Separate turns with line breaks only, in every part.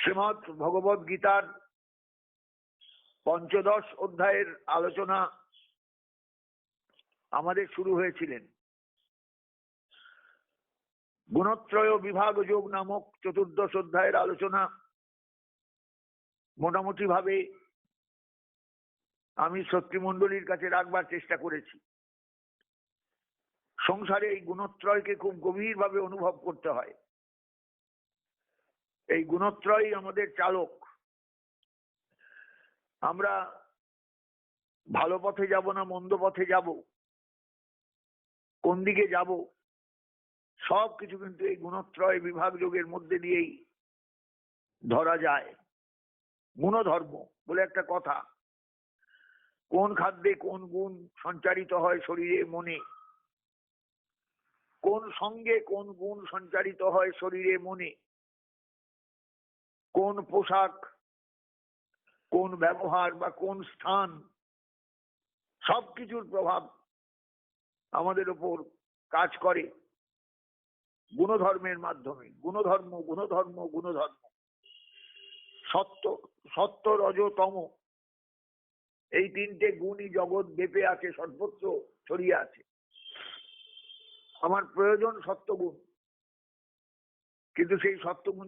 শ্রীমৎ ভগবত গীতার পঞ্চদশ অধ্যায়ের আলোচনা আমাদের শুরু হয়েছিলেন। গুণত্রয় বিভাগ যোগ নামক চতুর্দশ অধ্যায়ের আলোচনা মোটামুটি ভাবে আমি শত্রুমণ্ডলীর কাছে রাখবার চেষ্টা করেছি। সংসারে এই গুণত্রয়কে খুব গভীরভাবে অনুভব করতে হয়। এই গুণত্রয় আমাদের চালক। আমরা ভালো পথে যাব না, মন্দ পথে যাব? কোন দিকে যাব? সব কিছু কিন্তু এই গুণত্রয় বিভাগ যোগের মধ্যে দিয়েই ধরা যায়। গুণধর্ম বলে একটা কথা। কোন খাদ্যে কোন গুণ সঞ্চারিত হয় শরীরে, মনে? কোন সঙ্গে কোন গুণ সঞ্চারিত হয় শরীরে, মনে? কোন পোশাক, কোন ব্যবহার বা কোন স্থান, সবকিছুর প্রভাব আমাদের উপর কাজ করে গুণধর্মের মাধ্যমে। গুণধর্ম গুণধর্ম গুণধর্ম। সত্য সত্য রজতম এই তিনটে গুণই জগৎ বেপে আছে, সর্বত্র ছড়িয়ে আছে। আমার প্রয়োজন সত্যগুণ। কিন্তু সেই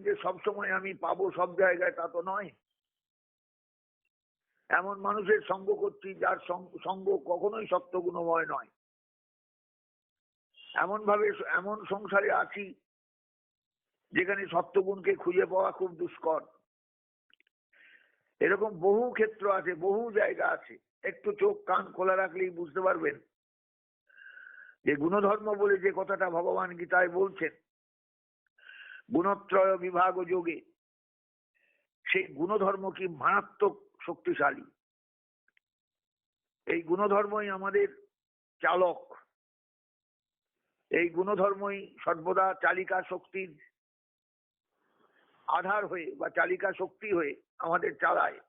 যে সবসময় আমি পাবো সব জায়গায়, তা তো নয়। এমন মানুষের সঙ্গ করছি যার সঙ্গ কখনোই সত্যগুণময় নয়। এমন ভাবে এমন সংসারে আছি যেখানে সত্যগুণকে খুঁজে পাওয়া খুব দুষ্কর। এরকম বহু ক্ষেত্র আছে, বহু জায়গা আছে। একটু চোখ কান খোলা রাখলেই বুঝতে পারবেন যে গুণধর্ম বলে যে কথাটা ভগবান গীতায় বলছেন গুণত্রয় বিভাগ যোগে। সেই গুণধর্ম কি মারাত্মক শক্তিশালী। এই গুণধর্মই আমাদের চালক। এই গুণধর্মই সর্বদা চালিকা শক্তির আধার হয়ে বা চালিকা শক্তি হয়ে আমাদের চালায়।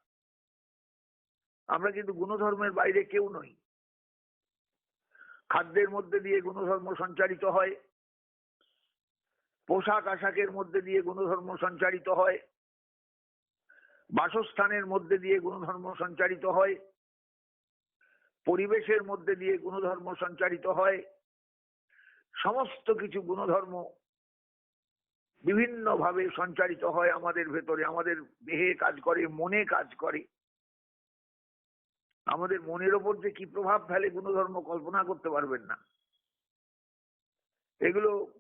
আমরা কিন্তু গুণধর্মের বাইরে কেউ নই। খাদ্যের মধ্যে দিয়ে গুণধর্ম সঞ্চারিত হয়। পোশাক আশাকের মধ্যে দিয়ে গুণধর্ম সঞ্চারিত হয়। বাসস্থানের মধ্যে দিয়ে গুণধর্ম সঞ্চারিত হয়। পরিবেশের মধ্যে দিয়ে গুণধর্ম সঞ্চারিত হয়। সমস্ত কিছু গুণধর্ম বিভিন্ন ভাবে সঞ্চারিত হয় আমাদের ভেতরে। আমাদের দেহে কাজ করে, মনে কাজ করে। আমাদের মনের ওপর যে কি প্রভাব ফেলে, গুণধর্ম কল্পনা করতে পারবেন না। এগুলো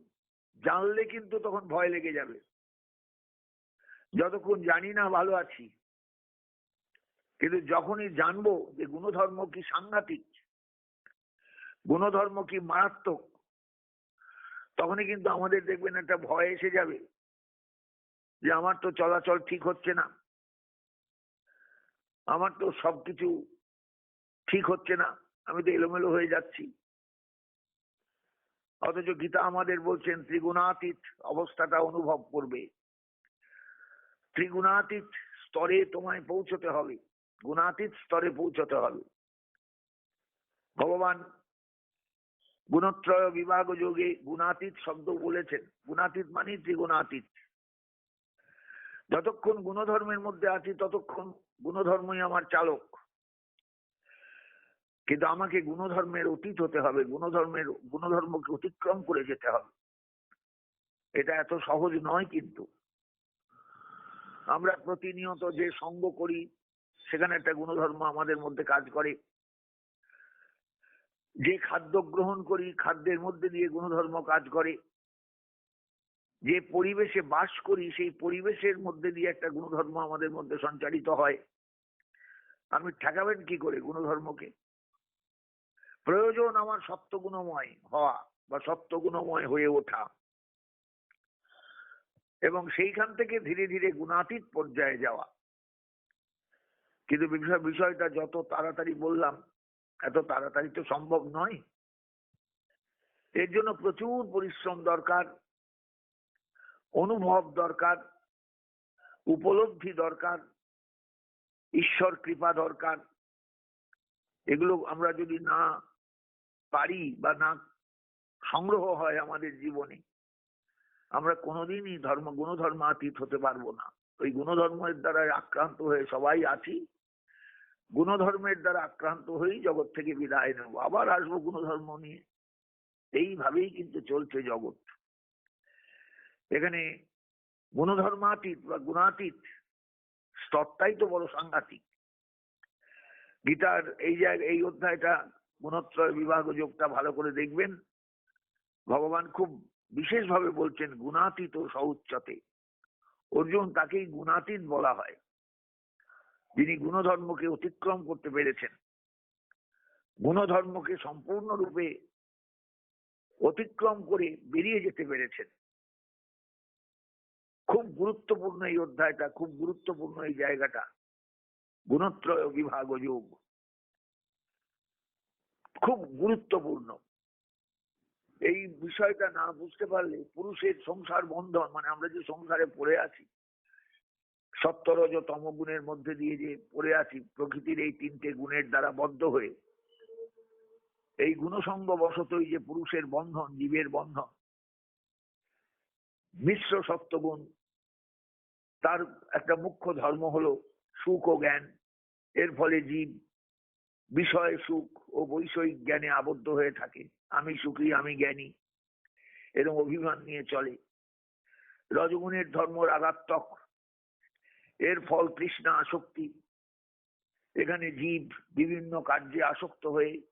জানলে কিন্তু তখন ভয় লেগে যাবে। যতক্ষণ জানি না ভালো আছি। কিন্তু যখনই জানব যে গুণধর্ম কি সাংঘাতিক, গুণধর্ম কি মারাত্মক, তখনই কিন্তু আমাদের দেখবেন একটা ভয় এসে যাবে যে আমার তো চলাচল ঠিক হচ্ছে না, আমার তো সবকিছু ঠিক হচ্ছে না, আমি তো এলোমেলো হয়ে যাচ্ছি। অথচ গীতা আমাদের বলছেন, ত্রিগুণাতীত অবস্থাটা অনুভব করবে। ত্রিগুণাতীত স্তরে তোমায় পৌঁছতে হবে। গুণাতীত স্তরে পৌঁছতে হবে। ভগবান গুণত্রয় বিভাগ যোগে গুণাতীত শব্দ বলেছেন। গুণাতীত মানে ত্রিগুণাতীত। যতক্ষণ গুণধর্মের মধ্যে আছি, ততক্ষণ গুণধর্মই আমার চালক। কিন্তু আমাকে গুণধর্মের অতীত হতে হবে, গুণধর্মের, গুণধর্মকে অতিক্রম করে যেতে হবে। এটা এত সহজ নয় কিন্তু। আমরা প্রতিনিয়ত যে সঙ্গ করি, সেখানে একটা গুণধর্ম আমাদের মধ্যে কাজ করে। যে খাদ্য গ্রহণ করি, খাদ্যের মধ্যে দিয়ে গুণধর্ম কাজ করে। যে পরিবেশে বাস করি, সেই পরিবেশের মধ্যে দিয়ে একটা গুণধর্ম আমাদের মধ্যে সঞ্চারিত হয়। আপনি ঠেকাবেন কি করে গুণধর্মকে? প্রয়োজন আমার সত্যগুণময় হওয়া বা সত্যগুণময় হয়ে ওঠা। এবং সেইখান থেকে ধীরে ধীরে গুণাতীত পর্যায়ে যাওয়া। কিন্তু বিষয়টা যত তাড়াতাড়ি বললাম, এত তাড়াতাড়ি তো সম্ভব নয়। এর জন্য প্রচুর পরিশ্রম দরকার, অনুভব দরকার, উপলব্ধি দরকার, ঈশ্বর কৃপা দরকার। এগুলো আমরা যদি না পারি বা না সংগ্রহ হয় আমাদের জীবনে, আমরা কোনোদিনই ধর্ম, গুণধর্মাতীত হতে পারব না। ওই গুণধর্মের দ্বারা আক্রান্ত হয়ে সবাই আছি। গুণধর্মের দ্বারা আক্রান্ত হয়েই জগৎ থেকে বিদায় নেব। আবার আসব গুণধর্ম নিয়ে। এইভাবেই কিন্তু চলছে জগৎ। এখানে গুণধর্মাতীত বা গুণাতীত স্তরটাই তো বড় সাংঘাতিক। গীতার এই জায়গায় এই অধ্যায়টা গুণত্রয় বিভাগ যোগটা ভালো করে দেখবেন। ভগবান খুব বিশেষভাবে বলছেন গুণাতীত সৌচ্চতে। অর্জুন তাকেই গুণাতীত বলা হয়। যিনি গুণধর্মকে অতিক্রম করতে পেরেছেন। গুণধর্মকে সম্পূর্ণরূপে অতিক্রম করে বেরিয়ে যেতে পেরেছেন। খুব গুরুত্বপূর্ণ এই অধ্যায়টা, খুব গুরুত্বপূর্ণ এই জায়গাটা। গুণত্রয় বিভাগ যোগ। খুব গুরুত্বপূর্ণ। এই বিষয়টা না বুঝতে পারলে পুরুষের সংসার বন্ধন মানে আমরা যে সংসারে পড়ে আছি সত্তরজ তম গুণের মধ্যে দিয়ে যে পড়ে আছি, প্রকৃতির এই তিনটে গুণের দ্বারা বদ্ধ হয়ে, এই গুণসঙ্গ বশতই যে পুরুষের বন্ধন, জীবের বন্ধন, মিশ্র সত্যগুণ তার একটা মুখ্য ধর্ম হলো সুখ ও জ্ঞান। এর ফলে জীব বিষয় সুখ ও বৈষয়িক জ্ঞানে আবদ্ধ হয়ে থাকে। আমি সুখী, আমি জ্ঞানী এরকম অভিমান নিয়ে চলে। রজগুণের ধর্ম রাগাত্মক এর ফল তৃষ্ণা আসক্তি। এখানে জীব বিভিন্ন কার্যে আসক্ত হয়ে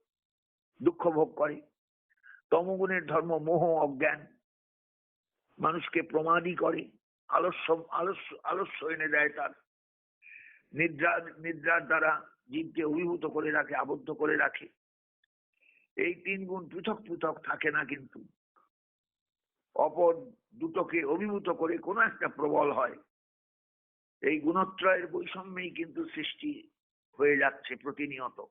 দুঃখ ভোগ করে। তমগুণের ধর্ম মোহ, অজ্ঞান। মানুষকে প্রমাদই করে, আলস্য আলস্য আলস্য এনে দেয় তার। নিদ্রা, নিদ্রার দ্বারা জীবকে অভিভূত করে রাখে, আবদ্ধ করে রাখে। এই তিন গুণ পৃথক পৃথক থাকে না কিন্তু। অপর দুটোকে অভিভূত করে কোনো একটা প্রবল হয়। এই গুণত্রয়ের বৈষম্যেই কিন্তু সৃষ্টি হয়ে যাচ্ছে প্রতিনিয়ত।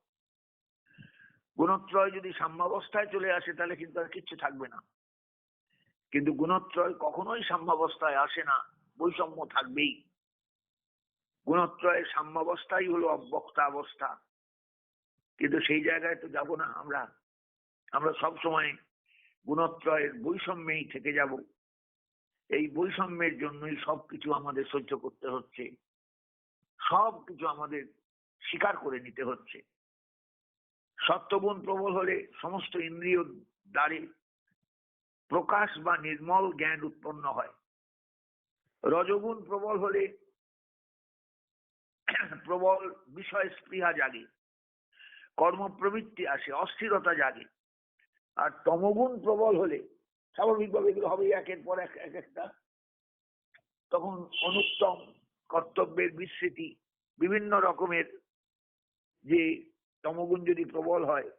গুণত্রয় যদি সাম্যাবস্থায় চলে আসে, তাহলে কিন্তু আর কিচ্ছু থাকবে না। কিন্তু গুণত্রয় কখনোই সাম্যাবস্থায় আসে না, বৈষম্য থাকবেই। গুণত্রয়ের সাম্যাবস্থাই হলো অব্যক্তা অবস্থা কিন্তু সেই জায়গায় তো যাব না আমরা। আমরা সব সময় গুণত্রয়ের বৈষম্যেই থেকে যাব। এই বৈষম্যের জন্যই সবকিছু আমাদের সহ্য করতে হচ্ছে। সব কিছু আমাদের স্বীকার করে নিতে হচ্ছে। সত্যগুণ প্রবল হলে সমস্ত ইন্দ্রিয় দ্বারে প্রকাশ বা নির্মল জ্ঞান উৎপন্ন হয়। রজগুণ প্রবল হলে প্রবল বিষয় স্পৃহা জাগে কর্ম প্রবৃত্তি আসে, অস্থিরতা জাগে। আর তমগুণ প্রবল হলে স্বাভাবিকভাবে এগুলো হবে একের পর এক এক একটা। তখন অনুত্তম কর্তব্যের বিস্মৃতি বিভিন্ন রকমের যে তমগুণ যদি প্রবল হয়,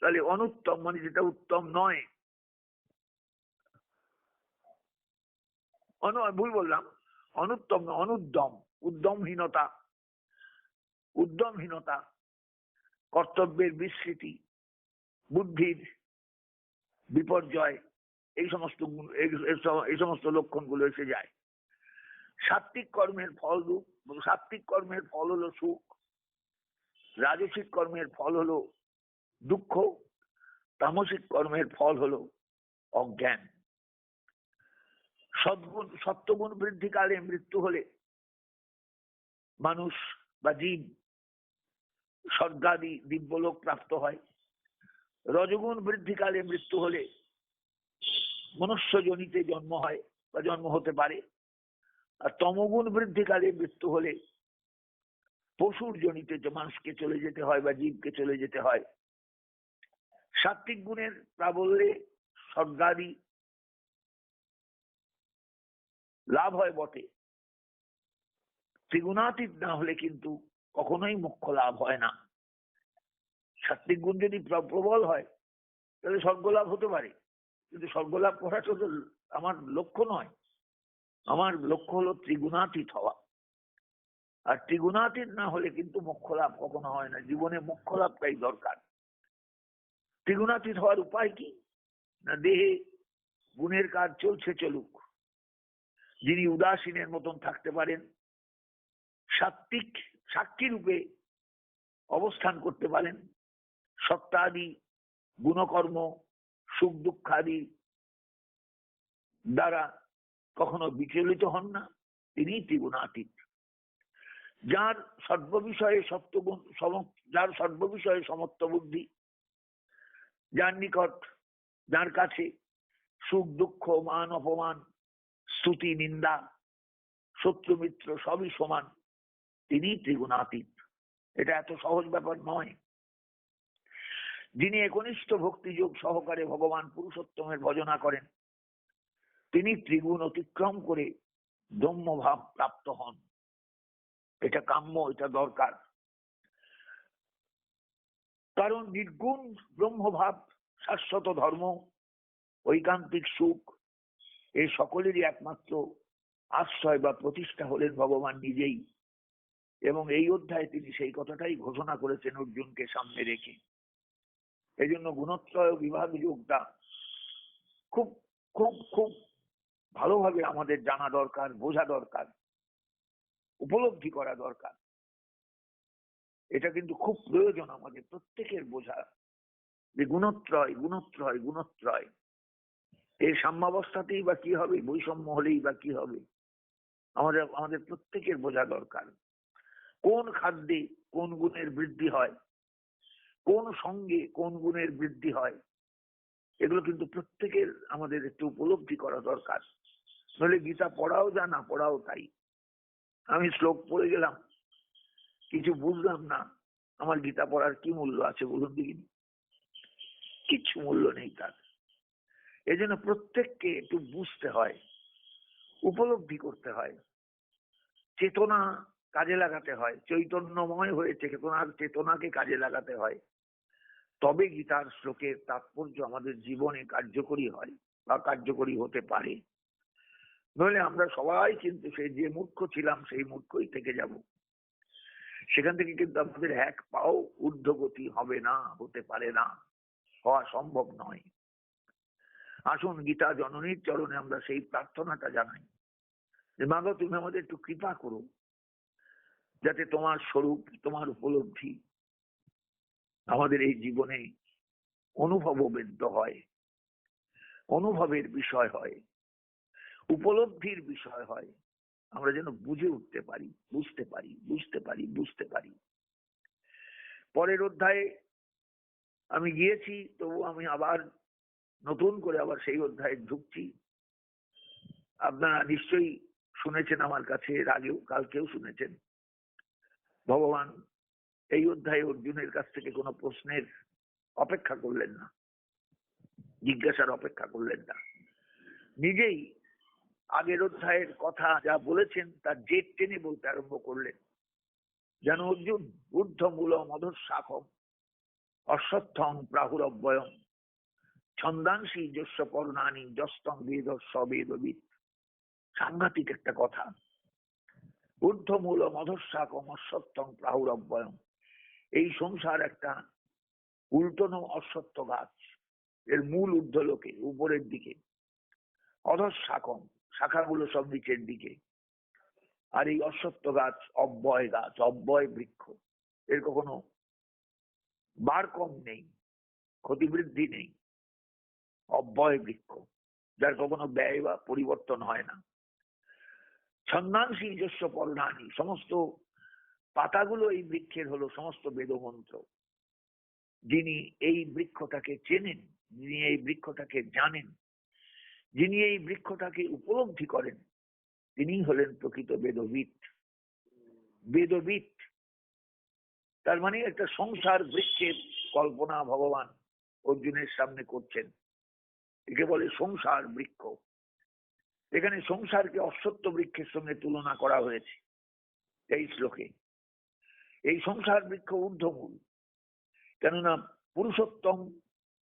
তাহলে অনুত্তম মানে যেটা উত্তম নয়। ভুল বললাম। অনুত্তম অনুদ্যম, উদ্যমহীনতা। উদ্যমহীনতা, কর্তব্যের বিস্মৃতি বুদ্ধির বিপর্যয়, এই সমস্ত এই- সমস্ত লক্ষণগুলো এসে যায়। সাত্বিক কর্মের ফল রূপ সাত্বিক কর্মের ফল হলো সুখ, রাজসিক কর্মের ফল হলো দুঃখ, তামসিক কর্মের ফল হলো অজ্ঞান। সদ্গুণ, সত্যগুণ বৃদ্ধিকালে মৃত্যু হলে মানুষ বা জীব স্বর্গাদি দিব্যলোক প্রাপ্ত হয়। রজগুণ বৃদ্ধিকালে মৃত্যু হলে মনুষ্যজনিতে জন্ম হয় বা জন্ম হতে পারে। আর তমগুণ বৃদ্ধিকালে মৃত্যু হলে পশুর জনিতে মানুষকে চলে যেতে হয় বা জীবকে চলে যেতে হয় সাত্বিক গুণের প্রাবল্যে স্বর্গাদি লাভ হয় বটে। ত্রিগুণাতীত না হলে কিন্তু কখনোই মুখ্য লাভ হয় না। সাত্বিক গুণ যদি প্রবল হয়, তাহলে স্বর্গলাভ হতে পারে। কিন্তু স্বর্গলাভ করাটা তো আমার লক্ষ্য নয়। আমার লক্ষ্য হলো ত্রিগুণাতীত হওয়া। আর ত্রিগুণাতীত না হলে কিন্তু মোক্ষ লাভ কখনো হয় না। জীবনে মোক্ষ লাভটাই দরকার। ত্রিগুণাতীত হওয়ার উপায় কি? না দেহে গুণের কাজ চলছে চলুক। যিনি উদাসীনের মতন থাকতে পারেন সাত্বিক সাক্ষী রূপে অবস্থান করতে পারেন। সত্তাদি, গুণকর্ম, সুখ দুঃখাদি দ্বারা কখনো বিচলিত হন না তিনি ত্রিগুণাতীত। যার সর্ববিষয়ে সপ্তগুণ যার সর্ববিষয়ে সমত্ব বুদ্ধি, যার নিকট, যার কাছে সুখ, দুঃখ, মান, অপমান, স্তুতি, নিন্দা, শত্রু, মিত্র সবই সমান তিনি ত্রিগুণাতীত। এটা এত সহজ ব্যাপার নয়। যিনি একনিষ্ঠ ভক্তিযোগ সহকারে ভগবান পুরুষোত্তমের ভজনা করেন, তিনি ত্রিগুণ অতিক্রম করে ব্রহ্মভাব প্রাপ্ত হন। এটা কাম্য, এটা দরকার। কারণ নির্গুণ ব্রহ্মভাব, শাশ্বত ধর্ম, ঐকান্তিক সুখ এই সকলেরই একমাত্র আশ্রয় বা প্রতিষ্ঠা হলেন ভগবান নিজেই। এবং এই অধ্যায়ে তিনি সেই কথাটাই ঘোষণা করেছেন অর্জুনকে সামনে রেখে। এই জন্য গুণত্রয় বিভাগ যোগটা খুব খুব খুব ভালোভাবে আমাদের জানা দরকার, বোঝা দরকার, উপলব্ধি করা দরকার। এটা কিন্তু খুব প্রয়োজন আমাদের প্রত্যেকের বোঝা। যে গুণত্রয় গুণত্রয় গুণত্রয় এই সাম্যাবস্থাতেই বা কি হবে, বৈষম্য হলেই বা কি হবে, আমাদের আমাদের প্রত্যেকের বোঝা দরকার। কোন খাদ্যে কোন গুণের বৃদ্ধি হয়? কোন সঙ্গে কোন গুণের বৃদ্ধি হয়? এগুলো কিন্তু প্রত্যেকের আমাদের একটু উপলব্ধি করা দরকার। নইলে গীতা পড়াও যা, না পড়াও তাই। আমি শ্লোক পড়ে গেলাম। কিছু বুঝলাম না। আমার গীতা পড়ার কি মূল্য আছে বলুন দেখিনি? কিচ্ছু মূল্য নেই তার। এই জন্য প্রত্যেককে একটু বুঝতে হয়, উপলব্ধি করতে হয়। চেতনা কাজে লাগাতে হয়। চৈতন্যময় হয়ে চেতনার চেতনাকে কাজে লাগাতে হয়। তবে গীতার শ্লোকের তাৎপর্য আমাদের জীবনে কার্যকরী হয় বা কার্যকরী হতে পারে। নইলে আমরা সবাই কিন্তু সেই যে মূর্খ ছিলাম, সেই মূর্খই থেকে যাব। সেখান থেকে কিন্তু আমাদের এক পাও ঊর্ধ্বগতি হবে না, হতে পারে না, হওয়া সম্ভব নয়। আসুন গীতা জননীর চরণে আমরা সেই প্রার্থনাটা জানাই। যে, মাগো, তুমি আমাদের একটু কৃপা করো। যাতে তোমার স্বরূপ, তোমার উপলব্ধি আমাদের এই জীবনে অনুভববেদ্য হয়, অনুভবের বিষয় হয়, উপলব্ধির বিষয় হয়। আমরা যেন বুঝে উঠতে পারি, বুঝতে পারি বুঝতে পারি বুঝতে পারি। পরের অধ্যায়ে আমি গিয়েছি, তবু আমি আবার নতুন করে আবার সেই অধ্যায়ে ঢুকছি। আপনারা নিশ্চয়ই শুনেছেন আমার কাছে, এর আগেও, কালকেও শুনেছেন। ভগবান এই অধ্যায়ে অর্জুনের কাছ থেকে কোনো প্রশ্নের অপেক্ষা করলেন না, জিজ্ঞাসার অপেক্ষা করলেন না। নিজেই আগের অধ্যায়ের কথা যা বলেছেন তার জেট টেনে বলতে আরম্ভ করলেন। যেন অর্জুন ঊর্ধ্ব মূল মধুর শাখম অশ্বত্থং প্রাহুরব্বয়ম, ছন্দাংশী যস্য পর্ণানি, যস্তং বেদ সবেদবিদ সাংঘাতিক একটা কথা। ঊর্ধ্বমূল মধস্যাকম অশ্বত্থং প্রাহুরব্বয়ম এই সংসার একটা উল্টনো অশ্বত্থ গাছ। এর মূল ঊর্ধ্বলোকে, উপরের দিকে। অধঃশাকম শাখাগুলো সব নিচের দিকে। আর এই অশ্বত্থ গাছ অব্যয় গাছ, অব্যয় বৃক্ষ। এর কখনো বার কম নেই, ক্ষতিবৃদ্ধি নেই। অব্যয় বৃক্ষ, যার কখনো ব্যয় বা পরিবর্তন হয় না। ছন্দাংশী নিজস্ব পর্ণানি সমস্ত পাতাগুলো এই বৃক্ষের হলো সমস্ত বেদমন্ত্র। যিনি এই বৃক্ষটাকে চেনেন, যিনি এই বৃক্ষটাকে জানেন, যিনি এই বৃক্ষটাকে উপলব্ধি করেন, তিনি হলেন প্রকৃত বেদবিদ। বেদবিদ। তার মানে একটা সংসার বৃক্ষের কল্পনা ভগবান অর্জুনের সামনে করছেন। একে বলে সংসার বৃক্ষ। এখানে সংসারকে অশ্বত্থ বৃক্ষের সঙ্গে তুলনা করা হয়েছে এই শ্লোকে। এই সংসার বৃক্ষ ঊর্ধ্বমূল। কেননা পুরুষোত্তম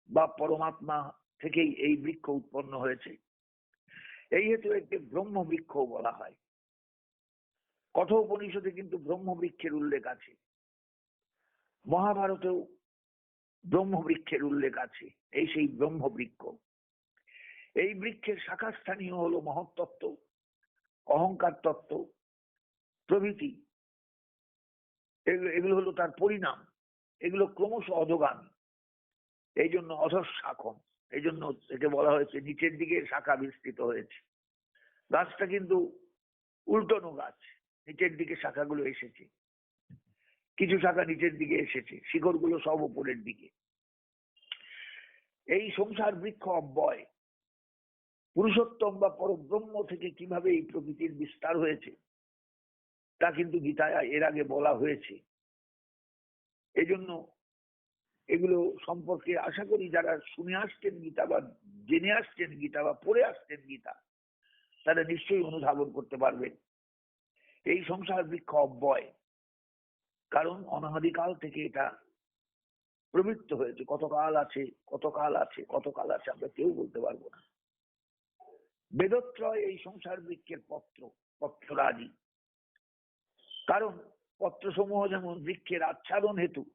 বা পরমাত্মা থেকেই এই বৃক্ষ উৎপন্ন হয়েছে। এই হেতু একে ব্রহ্ম বৃক্ষ বলা হয়। কথোপনিষদে কিন্তু ব্রহ্ম বৃক্ষের উল্লেখ আছে। মহাভারতেও ব্রহ্ম বৃক্ষের উল্লেখ আছে, এই সেই ব্রহ্ম বৃক্ষ। এই বৃক্ষের শাখা স্থানীয় হলো মহত্তত্ত্ব, অহংকার তত্ত্ব, প্রভৃতি। এগুলো হলো তার পরিণাম। এগুলো ক্রমশ অধগামী। এই জন্য অধর শাখম এই জন্য একে বলা হয়েছে নিচের দিকে শাখা বিস্তৃত হয়েছে। গাছটা কিন্তু উল্টোনো গাছ, নিচের দিকে শাখাগুলো এসেছে। কিছু শাখা নিচের দিকে এসেছে শিকড়গুলো সব উপরের দিকে। এই সংসার বৃক্ষ অব্যয়। পুরুষোত্তম বা পরব্রহ্ম থেকে কীভাবে এই প্রকৃতির বিস্তার হয়েছে, তা কিন্তু গীতায় এর আগে বলা হয়েছে। এজন্য এগুলো সম্পর্কে আশা করি যারা শুনে আসছেন গীতা বা জেনে আসছেন গীতা বা পড়ে আসছেন গীতা, তারা নিশ্চয়ই অনুধাবন করতে পারবেন। এই সংসার বৃক্ষ অব্যয়, কারণ অনাদিকাল থেকে এটা প্রবৃত্ত হয়েছে। কতকাল আছে কতকাল আছে কতকাল আছে আমরা কেউ বলতে পারব না। বেদত্রয় এই সংসার বৃক্ষের পত্র, পত্ররাজি। কারণ পত্রসমূহ যেমন বৃক্ষের আচ্ছাদন হেতু,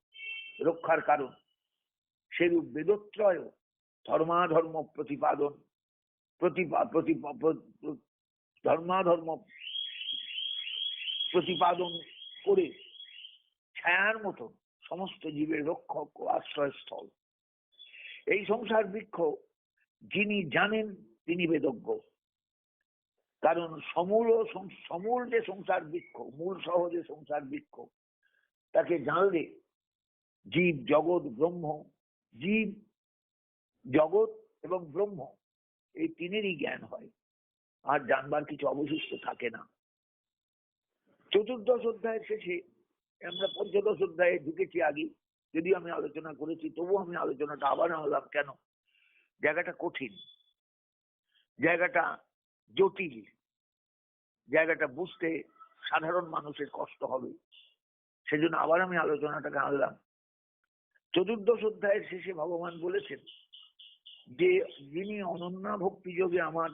রক্ষার কারণ, সেরূপ বেদত্রয় ধর্মাধর্ম প্রতিপাদন, প্রতিপা প্রতিপা, প্র- ধর্মাধর্ম প্রতিপাদন করে ছায়ার মতো সমস্ত জীবের রক্ষক ও আশ্রয়স্থল। এই সংসার বৃক্ষ যিনি জানেন, তিনি বেদজ্ঞ। কারণ সমূল সমূল যে সংসার বৃক্ষ, মূল সহ যে সংসার বৃক্ষ, তাকে জানলে জীব, জগৎ, ব্রহ্ম, জীব, জগৎ এবং ব্রহ্ম, এই তিনেরই জ্ঞান হয়। আর জানবার কিছু অবশিষ্ট থাকে না। চতুর্দশ অধ্যায়ের শেষে আমরা পঞ্চদশ অধ্যায়ে ঢুকেছি আগে যদি আমি আলোচনা করেছি তবু আমি আলোচনাটা আবার আনলাম কেন? জায়গাটা কঠিন। জায়গাটা জটিল। জায়গাটা বুঝতে সাধারণ মানুষের কষ্ট হবে। সেজন্য আবার আমি আলোচনাটাকে আনলাম চতুর্দশ অধ্যায়ের শেষে ভগবান বলেছেন যে, যিনি অনন্যা ভক্তি যোগে আমার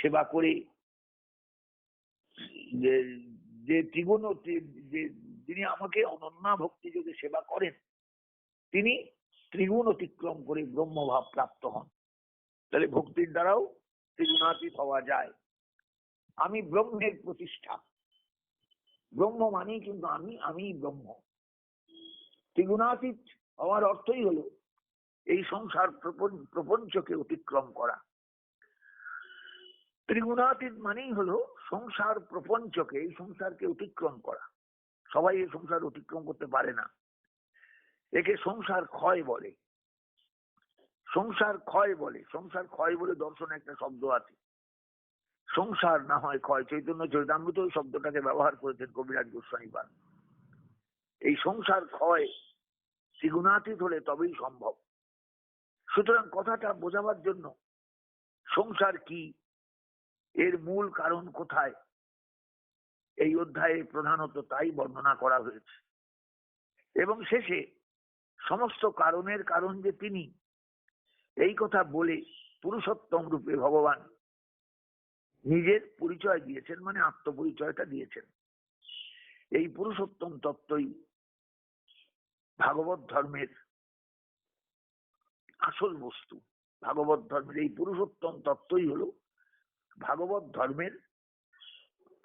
সেবা করে যে ত্রিগুণ, যে, যিনি আমাকে অনন্যা ভক্তি যোগে সেবা করেন, তিনি ত্রিগুণ অতিক্রম করে ব্রহ্মভাব প্রাপ্ত হন। তাহলে ভক্তির দ্বারাও ত্রিগুণাতীত হওয়া যায়। আমি ব্রহ্মের প্রতিষ্ঠা। ব্রহ্ম মানেই কিন্তু আমি আমি ব্রহ্ম। ত্রিগুণাতীত হওয়ার অর্থই হলো এই সংসার প্রপঞ্চকে অতিক্রম করা। ত্রিগুণাতীত মানেই হলো সংসার প্রপঞ্চকে, এই সংসারকে অতিক্রম করা। সবাই এই সংসার অতিক্রম করতে পারে না। একে সংসার ক্ষয় বলে। সংসার ক্ষয় বলে, সংসার ক্ষয় বলে দর্শনে একটা শব্দ আছে। সংসার না হয় ক্ষয়, চৈতন্য চৈতামৃত ওই শব্দটাকে ব্যবহার করেছেন কবিরাজ গোস্বামী পান এই সংসার ক্ষয় ত্রিগুণাতীত হলে তবেই সম্ভব। সুতরাং কথাটা বোঝাবার জন্য সংসার কি, এর মূল কারণ কোথায়, এই অধ্যায়ে প্রধানত তাই বর্ণনা করা হয়েছে। এবং শেষে সমস্ত কারণের কারণ যে তিনি এই কথা বলে পুরুষোত্তম রূপে ভগবান নিজের পরিচয় দিয়েছেন মানে আত্মপরিচয়টা দিয়েছেন। এই পুরুষোত্তম তত্ত্বই ভাগবত ধর্মের আসল বস্তু। ভাগবত ধর্মের এই পুরুষোত্তম তত্ত্বই হলো ভাগবত ধর্মের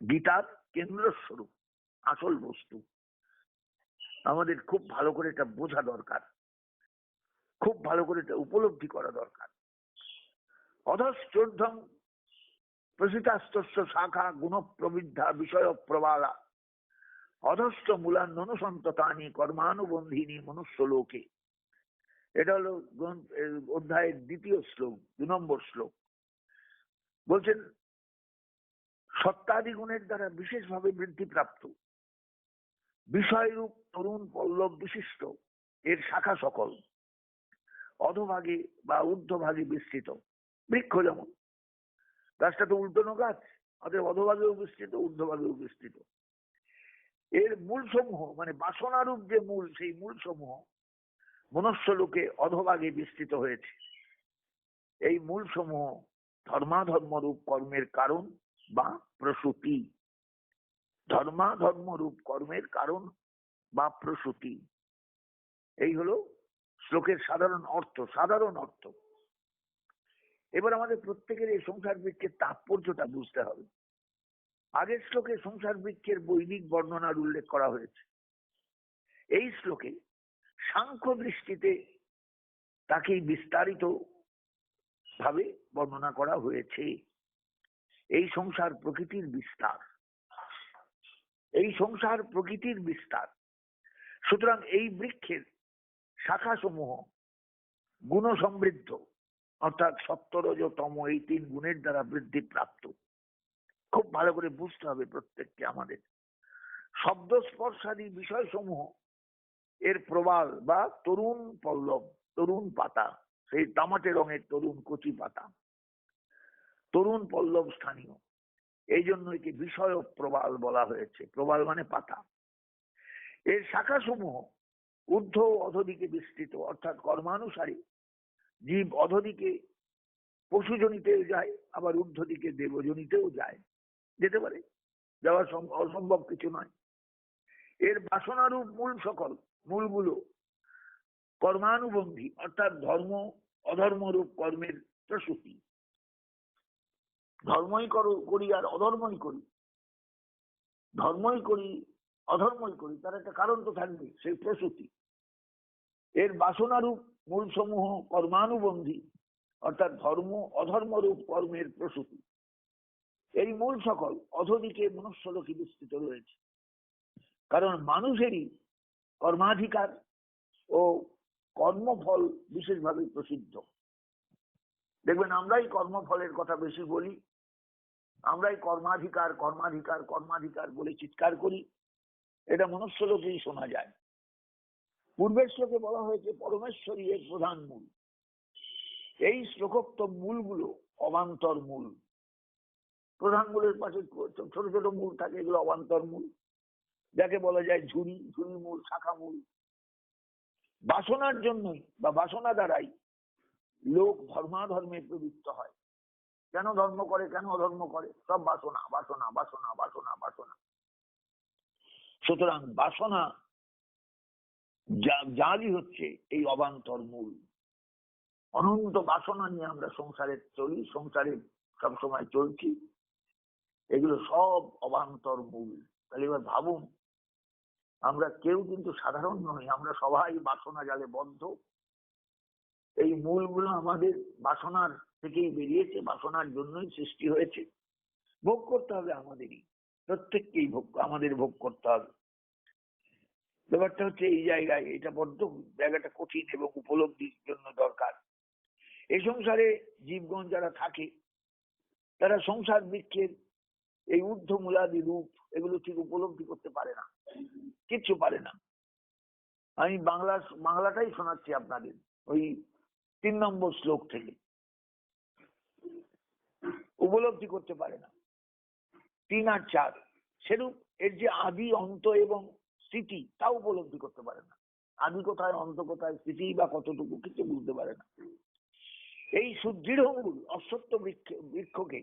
গীতার কেন্দ্রস্বরূপ, আসল বস্তু। আমাদের খুব ভালো করে এটা বোঝা দরকার। খুব ভালো করে এটা উপলব্ধি করা দরকার। অধশ্চর্ধম প্রসিতাস্তস্য শাখা গুণ প্রবৃদ্ধা বিষয় প্রবালা অধস্থ মূলান্নন সন্ততানি কর্মানুবন্ধিনী মনুষ্য লোকে এটা হলো অধ্যায়ের দ্বিতীয় শ্লোক, দু নম্বর শ্লোক। বলছেন সত্তাদি গুণের দ্বারা বিশেষভাবে বৃদ্ধিপ্রাপ্ত। বিষয়রূপ তরুণ পল্লব বিশিষ্ট, এর শাখা সকল। অধভাগে বা ঊর্ধ্বভাগে বিস্তৃত। বৃক্ষ যেমন। গাছটা তো উল্টোনো গাছ, অতএব অধভাগেও বিস্তৃত, ঊর্ধ্বভাগেও বিস্তৃত। এর মূল সমূহ মানে বাসনারূপ যে মূল, সেই মূল সমূহ মনুষ্য লোকে অধভাগে বিস্তৃত হয়েছে। এই মূল সমূহ ধর্মাধর্মরূপ কর্মের কারণ বা প্রসূতি। ধর্মাধর্মরূপ কর্মের কারণ বা প্রসূতি। এই হলো শ্লোকের সাধারণ অর্থ সাধারণ অর্থ। এবার আমাদের প্রত্যেকের এই সংসার বৃক্ষের তাৎপর্যটা বুঝতে হবে। আগের শ্লোকে সংসার বৃক্ষের বৈদিক বর্ণনার উল্লেখ করা হয়েছে। এই শ্লোকে সাংখ্য দৃষ্টিতে তাকেই বিস্তারিত ভাবে বর্ণনা করা হয়েছে। এই সংসার প্রকৃতির বিস্তার। এই সংসার প্রকৃতির বিস্তার। সুতরাং এই বৃক্ষের শাখা সমূহ গুণ সমৃদ্ধ অর্থাৎ সত্তরজ তম এই তিন গুণের দ্বারা বৃদ্ধি প্রাপ্ত। খুব ভালো করে বুঝতে হবে প্রত্যেককে আমাদের। শব্দ স্পর্শাদি বিষয় সমূহ এর প্রবাল বা তরুণ পল্লব, তরুণ পাতা, সেই তামাটে রঙের তরুণ কচি পাতা। তরুণ পল্লব স্থানীয়। এই জন্য একে বিষয় প্রবাল বলা হয়েছে। প্রবাল মানে পাতা। এর শাখা সমূহ ঊর্ধ্ব অধদিকে বিস্তৃত, অর্থাৎ কর্মানুসারে জীব অধদিকে পশুজনিতেও যায়, আবার ঊর্ধ্ব দিকে দেবজনিতেও যায়। যেতে পারে, যাওয়া অসম্ভব কিছু নয়। এর বাসনারূপ মূল সকল, মূলগুলো কর্মানুবন্ধী, অর্থাৎ ধর্ম, অধর্মরূপ কর্মের প্রসূতি। ধর্মই করো, করি আর অধর্মই করি। ধর্মই করি অধর্মই করি, তার একটা কারণ তো থাকবে সেই প্রসূতি। এর বাসনারূপ মূল সমূহ কর্মানুবন্ধী, অর্থাৎ ধর্ম, অধর্মরূপ কর্মের প্রসূতি। এই মূল সকল অধদিকে মনুষ্যলোকে বিস্তৃত রয়েছে। কারণ মানুষেরই কর্মাধিকার ও কর্মফল বিশেষভাবে প্রসিদ্ধ। দেখবেন, আমরাই কর্মফলের কথা বেশি বলি, আমরাই কর্মাধিকার কর্মাধিকার কর্মাধিকার বলে চিৎকার করি এটা মনুষ্য লোকেই শোনা যায়। পূর্বের শ্লোকে বলা হয়েছে পরমেশ্বরী এর প্রধান মূল। এই শ্লোকোক্ত মূলগুলো অবান্তর মূল। প্রধান মূলের পাশে ছোট ছোট মূল থাকে, এগুলো অবান্তর মূল। যাকে বলা যায় ঝুড়ি ঝুড়ি মূল, শাখা মূল। বাসনার জন্যই বা বাসনা দ্বারাই লোক ধর্মাধর্মে প্রবৃত্ত হয়। কেন ধর্ম করে, কেন অধর্ম করে? সব বাসনা বাসনা বাসনা বাসনা বাসনা। সুতরাং বাসনা যা- জালই হচ্ছে, এই অবান্তর মূল। অনন্ত বাসনা নিয়ে আমরা সংসারে চলি, সংসারে সবসময় চলছি। এগুলো সব অবান্তর মূল। তাহলে এবার ভাবুন, আমরা কেউ কিন্তু সাধারণ নই, আমরা সবাই বাসনা জালে বদ্ধ। এই মূলগুলো আমাদের বাসনার থেকেই বেরিয়েছে, বাসনার জন্যই সৃষ্টি হয়েছে। ভোগ করতে হবে আমাদেরই। প্রত্যেককেই ভোগ, আমাদের ভোগ করতে হবে। ব্যাপারটা হচ্ছে এই জায়গায় এটা বড্ড জায়গাটা কঠিন এবং উপলব্ধির জন্য দরকার। এই সংসারে জীবগণ যারা থাকে, তারা সংসার বৃক্ষের এই ঊর্ধ্বমূলাদি রূপ এগুলো ঠিক উপলব্ধি করতে পারে না, কিচ্ছু পারে না। আমি বাংলা, বাংলাটাই শোনাচ্ছি আপনাদের, ওই তিন নম্বর শ্লোক থেকে। উপলব্ধি করতে পারে না। তিন আর চার সেরূপ এর যে আদি অন্ত এবং স্মৃতি তা উপলব্ধি করতে পারে না। আদি কোথায়, অন্ত কোথায়, স্মৃতি বা কতটুকু কিছু বুঝতে পারে না। এই সুদৃঢ় মূল অশ্বত্থ বৃক্ষ, বৃক্ষকে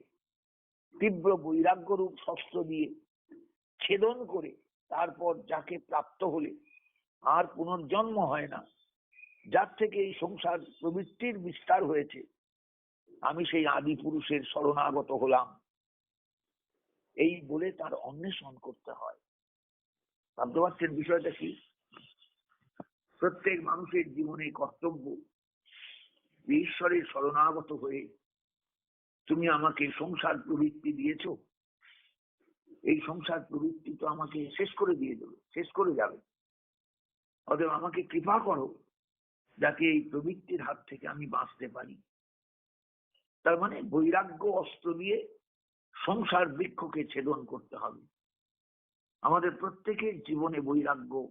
তীব্র বৈরাগ্য রূপ শস্ত্র দিয়ে ছেদন করে তারপর যাকে প্রাপ্ত হলে আর পুনর্জন্ম হয় না, যার থেকে এই সংসার প্রবৃত্তির বিস্তার হয়েছে। আমি সেই আদি পুরুষের শরণাগত হলাম। এই বলে তার অন্বেষণ করতে হয়। ভাবতে পারছেন বিষয়টা কি? প্রত্যেক মানুষের জীবনে কর্তব্য ঈশ্বরের শরণাগত হয়ে তুমি আমাকে সংসার প্রবৃত্তি দিয়েছ। এই সংসার প্রবৃত্তি তো আমাকে শেষ করে দিয়ে দেবে, শেষ করে যাবে। অতএব আমাকে কৃপা করো যাতে এই প্রবৃত্তির হাত থেকে আমি বাঁচতে পারি। তার মানে বৈরাগ্য অস্ত্র দিয়ে সংসার বৃক্ষকে ছেদন করতে হবে। আমাদের প্রত্যেকের জীবনে বৈরাগ্য,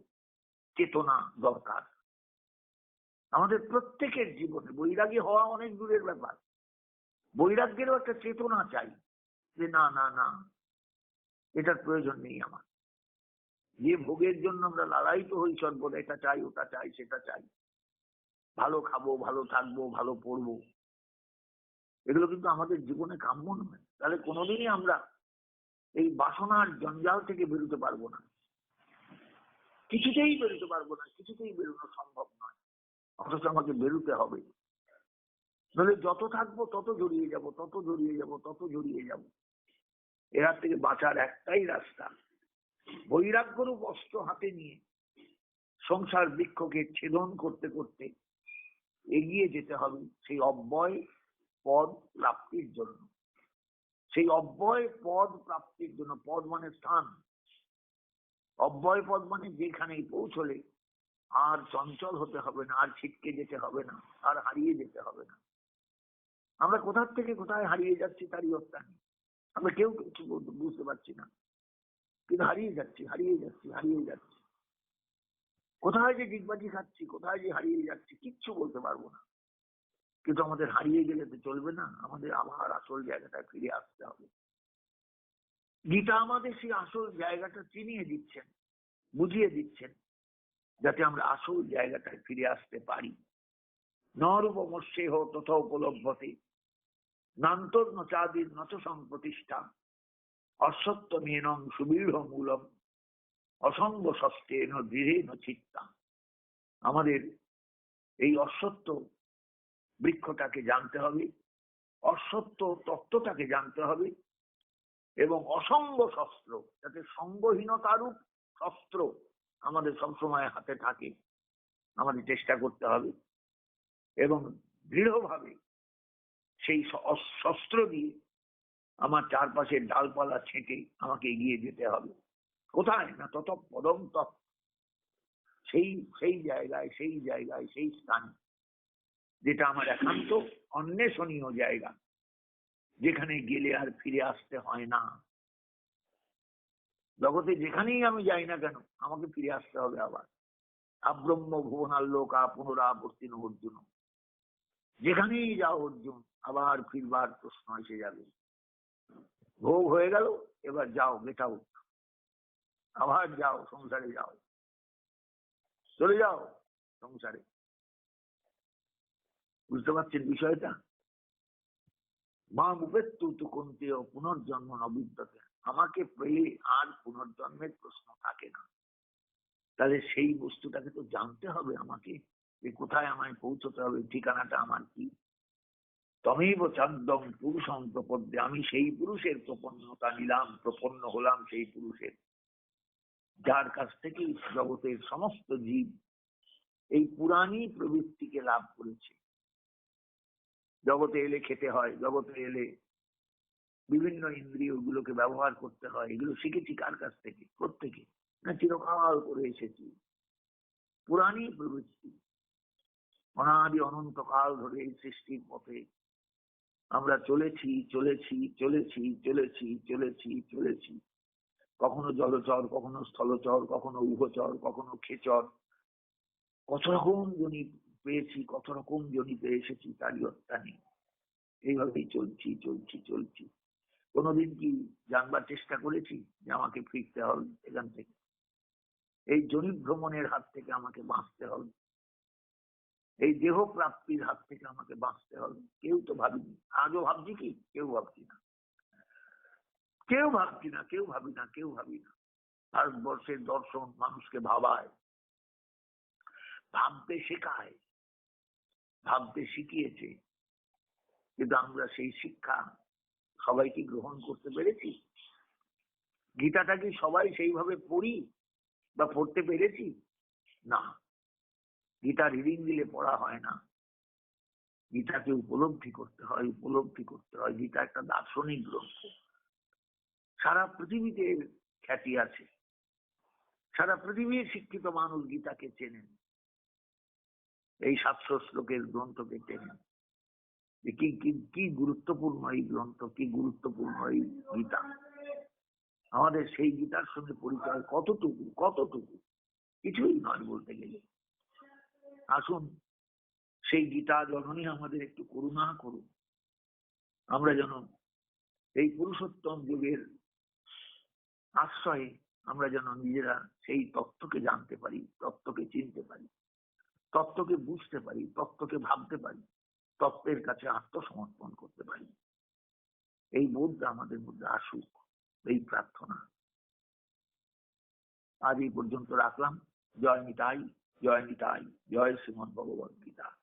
চেতনা দরকার। আমাদের প্রত্যেকের জীবনে বৈরাগী হওয়া অনেক দূরের ব্যাপার। বৈরাগ্যেরও একটা চেতনা চাই যে না না না, এটার প্রয়োজন নেই আমার। যে ভোগের জন্য আমরা লালায়িত হই সর্বদা, এটা চাই, ওটা চাই, সেটা চাই। ভালো খাব, ভালো থাকব, ভালো পড়ব। এগুলো কিন্তু আমাদের জীবনে কাম্য নয়। তাহলে কোনোদিনই আমরা এই বাসনার জঞ্জাল থেকে বেরোতে পারব না। কিছুতেই বেরোতে পারব না, কিছুতেই বেরোনো সম্ভব নয়। অথচ আমাকে বেরোতে হবে। নইলে যত থাকব তত জড়িয়ে যাব, তত জড়িয়ে যাব, তত জড়িয়ে যাব। এর থেকে বাঁচার একটাই রাস্তা। বৈরাগ্যরূপ অস্ত্র হাতে নিয়ে সংসার বৃক্ষকে ছেদন করতে করতে এগিয়ে যেতে হবে সেই অব্যয় পদ প্রাপ্তির জন্য। সেই অব্যয় পদ প্রাপ্তির জন্য, পদ মানে স্থান। অব্যয় পদ মানে যেখানেই পৌঁছলে, আর চঞ্চল হতে হবে না, আর ছিটকে যেতে হবে না, আর হারিয়ে যেতে হবে না। আমরা কোথার থেকে কোথায় হারিয়ে যাচ্ছি তারই অর্থ নেই। আমরা কেউ কিছু বুঝতে পারছি না। কিন্তু হারিয়ে যাচ্ছি হারিয়ে যাচ্ছি হারিয়ে যাচ্ছি। কোথায় যে ডিগবাজি খাচ্ছি, কোথায় যে হারিয়ে যাচ্ছি, কিচ্ছু বলতে পারব না। কিন্তু আমাদের হারিয়ে গেলে তো চলবে না। আমাদের আবার আসল জায়গাটা ফিরে আসতে হবে। গীতা আমাদের সেই আসল জায়গাটা চিনিয়ে দিচ্ছেন, বুঝিয়ে দিচ্ছেন, যাতে আমরা আসল জায়গাটায় ফিরে আসতে পারি। নরূপমস্যেহ তথা উপলভ্যতে, নান্তর নচাদির নত সম্প্রতিষ্ঠা অসত্য মেনং সুদৃঢ় মূলম অসঙ্গ ষষ্ঠেন দৃঢ়েন চিত্তা। আমাদের এই অসত্য বৃক্ষটাকে জানতে হবে, অসত্য তত্ত্বটাকে জানতে হবে এবং অসঙ্গ শস্ত্র, যাতে সঙ্গহীনতারূপ শস্ত্র আমাদের সবসময় হাতে থাকে, আমাদের চেষ্টা করতে হবে এবং দৃঢ়ভাবে সেই শস্ত্র দিয়ে আমার চারপাশের ডালপালা ছেঁটে আমাকে এগিয়ে যেতে হবে। কোথায়? না তত পদম তৎ। সেই সেই জায়গায় সেই জায়গায়, সেই স্থান। যেটা আমার একান্ত অন্বেষণীয় জায়গা, যেখানে গেলে আর ফিরে আসতে হয় না। জগতে যেখানেই আমি যাই না কেন, আমাকে ফিরে আসতে হবে আবার। আব্রহ্ম ভুবনাল্লোকা পুনরাবর্তিন অর্জুন। যেখানেই যাও অর্জুন, আবার ফিরবার প্রশ্ন এসে যাবে। ভোগ হয়ে গেল, এবার যাও গেট আউট আবার যাও, সংসারে যাও। চলে যাও সংসারে। বুঝতে পারছেন বিষয়টা? মা উপেত্তু তু কুন্তেয় পুনর্জন্ম নবিদ্যতে আমাকে পেলে আর পুনর্জন্মের প্রশ্ন থাকে না। তাহলে সেই বস্তুটাকে তো জানতে হবে আমাকে যে কোথায় আমায় পৌঁছতে হবে, ঠিকানাটা আমার কি? তমেব চান্দম পুরুষম প্রপদ্যে। আমি সেই পুরুষের প্রপন্নতা নিলাম, প্রপন্ন হলাম সেই পুরুষের। যার কাছ থেকে জগতের সমস্ত জীব এই পুরাণী প্রবৃত্তিকে লাভ করেছে। জগতে এলে খেতে হয়, জগতে এলে বিভিন্ন ইন্দ্রিয় গুলোকে ব্যবহার করতে হয়। এগুলো শিখেছি কার কাছ থেকে? প্রত্যেকে। না চিরকাল করে এসেছি। পুরাণী প্রবৃত্তি অনাদি অনন্তকাল ধরে সৃষ্টির পথে আমরা চলেছি চলেছি চলেছি চলেছি চলেছি চলেছি। কখনো জলচর, কখনো স্থলচর, কখনো উভচর, কখনো খেচর কত রকম জনি পেয়েছি, কত রকম জনিতে এসেছি তারই হত্যা নেই। এইভাবেই চলছি চলছি চলছি। কোনোদিন কি জানবার চেষ্টা করেছি যে আমাকে ফিরতে হবে এখান থেকে? এই জনি ভ্রমণের হাত থেকে আমাকে বাঁচতে হবে। এই দেহ প্রাপ্তির হাত থেকে আমাকে বাঁচতে হবে। কেউ তো ভাবিনি। আজও ভাবছি কি? কেউ ভাবছি না। কেউ ভাবছি না, কেউ ভাবি না, কেউ ভাবি না। ভারতবর্ষের দর্শন মানুষকে ভাবায়, ভাবতে শেখায়। ভাবতে শিখিয়েছে কিন্তু আমরা সেই শিক্ষা সবাইকে গ্রহণ করতে পেরেছি? গীতাটা কি সবাই সেইভাবে পড়ি বা পড়তে পেরেছি? না। গীতা রিডিং দিলে পড়া হয় না। গীতাকে উপলব্ধি করতে হয়, উপলব্ধি করতে হয়। গীতা একটা দার্শনিক গ্রন্থ। সারা পৃথিবীতে খ্যাতি আছে। সারা পৃথিবীর শিক্ষিত মানুষ গীতাকে চেনেন। এই সাতশো শ্লোকের গ্রন্থকে চেনেন যে কি, কি- কি গুরুত্বপূর্ণ এই গ্রন্থ, কি গুরুত্বপূর্ণ এই গীতা? আমাদের সেই গীতার সঙ্গে পরিচয় কতটুকু কতটুকু? কিছুই নয় বলতে গেলে। আসুন, সেই গীতা জননী আমাদের একটু করুণা করুন। আমরা যেন এই পুরুষোত্তম যুগের আশ্রয়ে আমরা যেন নিজেরা সেই তত্ত্বকে জানতে পারি, তত্ত্বকে চিনতে পারি। তত্ত্বকে বুঝতে পারি, তত্ত্বকে ভাবতে পারি, তত্ত্বের কাছে আত্মসমর্পণ করতে পারি। এই বোধটা আমাদের মধ্যে আসুক, এই প্রার্থনা। আজ এই পর্যন্ত রাখলাম। জয় নিতাই জয় নিতাই, জয় শ্রীমদ ভগবত গীতা।